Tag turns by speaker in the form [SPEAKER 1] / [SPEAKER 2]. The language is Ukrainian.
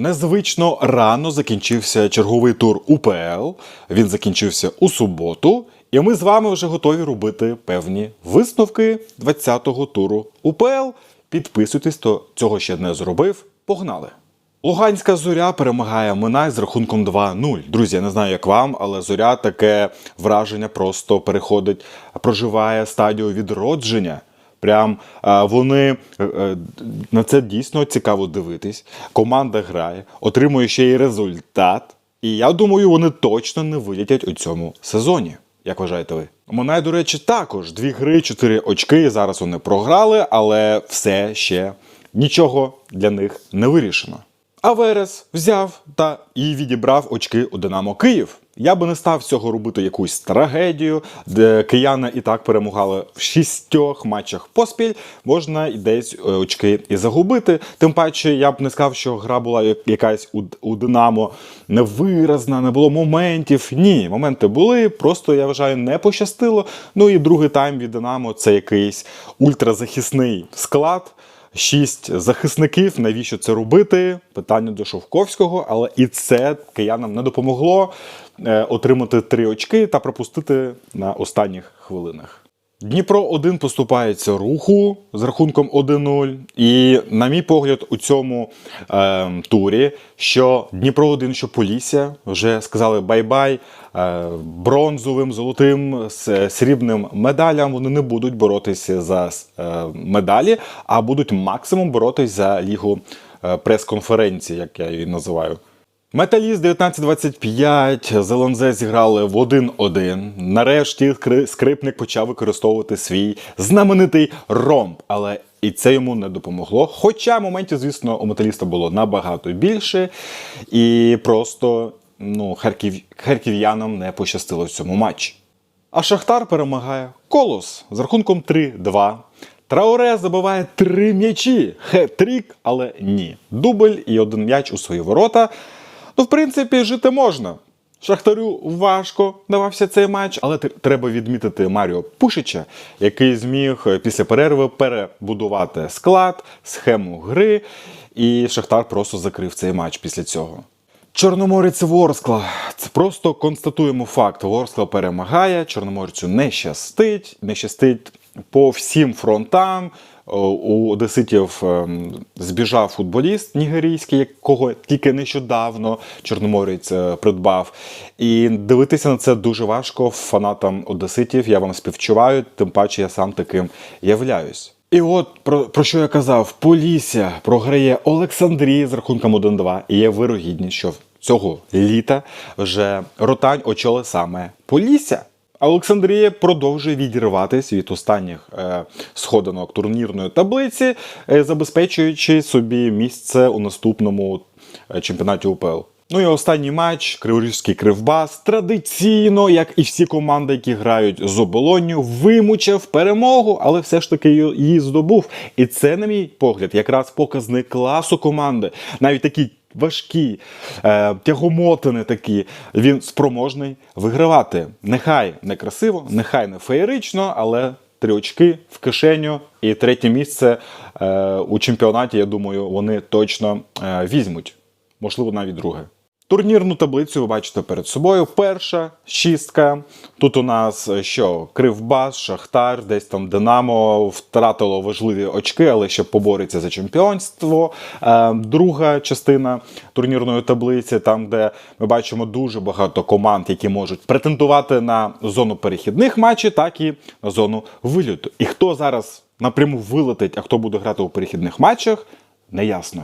[SPEAKER 1] Незвично рано закінчився черговий тур УПЛ. Він закінчився у суботу, і ми з вами вже готові робити певні висновки 20-го туру УПЛ. Підписуйтесь, хто цього ще не зробив. Погнали! Луганська зоря перемагає Минай з рахунком 2-0. Друзі, я не знаю, як вам, але зоря таке враження просто переходить, проживає стадію відродження. Прям вони е, е, на це дійсно цікаво дивитись. Команда грає, отримує ще й результат. І я думаю, вони точно не вилітять у цьому сезоні. Як вважаєте ви? Монай, до речі, також дві гри, чотири очки. Зараз вони програли, але все ще нічого для них не вирішено. А Верес взяв та і відібрав очки у Динамо Київ. Я би не став цього робити якусь трагедію, де кияни і так перемагали в шістьох матчах поспіль. Можна і десь е, очки і загубити. Тим паче, я б не сказав, що гра була якась у, у Динамо невиразна, не було моментів. Ні, моменти були. Просто я вважаю, не пощастило. Ну і другий тайм від Динамо це якийсь ультразахисний склад. Шість захисників. Навіщо це робити? Питання до Шовковського, але і це киянам не допомогло е, отримати три очки та пропустити на останніх хвилинах. Дніпро 1 поступається руху з рахунком 1-0. І, на мій погляд, у цьому е, турі, що Дніпро 1, що Полісся вже сказали бай-бай. Е, бронзовим, золотим, с- срібним медалям вони не будуть боротися за е, медалі, а будуть максимум боротись за лігу е, прес-конференції, як я її називаю. Металіст 19-25, Зелонзе зіграли в 1-1. Нарешті скрипник почав використовувати свій знаменитий ромб, але і це йому не допомогло. Хоча моментів, звісно, у металіста було набагато більше, і просто ну, харків... харків'янам не пощастило в цьому матчі. А Шахтар перемагає Колос з рахунком 3-2. Трауре забиває три м'ячі. Хет-трік, але ні. Дубль і один м'яч у свої ворота. Ну, в принципі, жити можна. Шахтарю важко давався цей матч, але треба відмітити Маріо Пушича, який зміг е, після перерви перебудувати склад, схему гри, і Шахтар просто закрив цей матч після цього. Чорноморець Ворскла. Це просто констатуємо факт. Ворскла перемагає, Чорноморцю не щастить, не щастить по всім фронтам. У одеситів ем, збіжав футболіст нігерійський, якого тільки нещодавно Чорноморець е, придбав. І дивитися на це дуже важко фанатам одеситів. Я вам співчуваю, тим паче я сам таким являюсь. І от про, про що я казав: Полісся програє Олександрії з рахунком 1-2. І є вирогідність, що цього літа вже ротань очолить саме Полісся. Олександрія продовжує відірватися від останніх е, сходинок турнірної таблиці, е, забезпечуючи собі місце у наступному е, чемпіонаті УПЛ. Ну і останній матч Криворізький Кривбас традиційно, як і всі команди, які грають з оболонню, вимучив перемогу, але все ж таки її здобув. І це, на мій погляд, якраз показник класу команди. Навіть такі важкі, е, тягомотини такі. Він спроможний вигравати. Нехай не красиво, нехай не феєрично, але три очки в кишеню і третє місце е, у чемпіонаті. Я думаю, вони точно е, візьмуть. Можливо, навіть друге. Турнірну таблицю ви бачите перед собою. Перша шістка. Тут у нас е, що? Кривбас, Шахтар, десь там Динамо втратило важливі очки, але ще побореться за чемпіонство. Е, Друга частина турнірної таблиці, там, де ми бачимо дуже багато команд, які можуть претендувати на зону перехідних матчів, так і на зону виліту. І хто зараз напряму вилетить, а хто буде грати у перехідних матчах, неясно.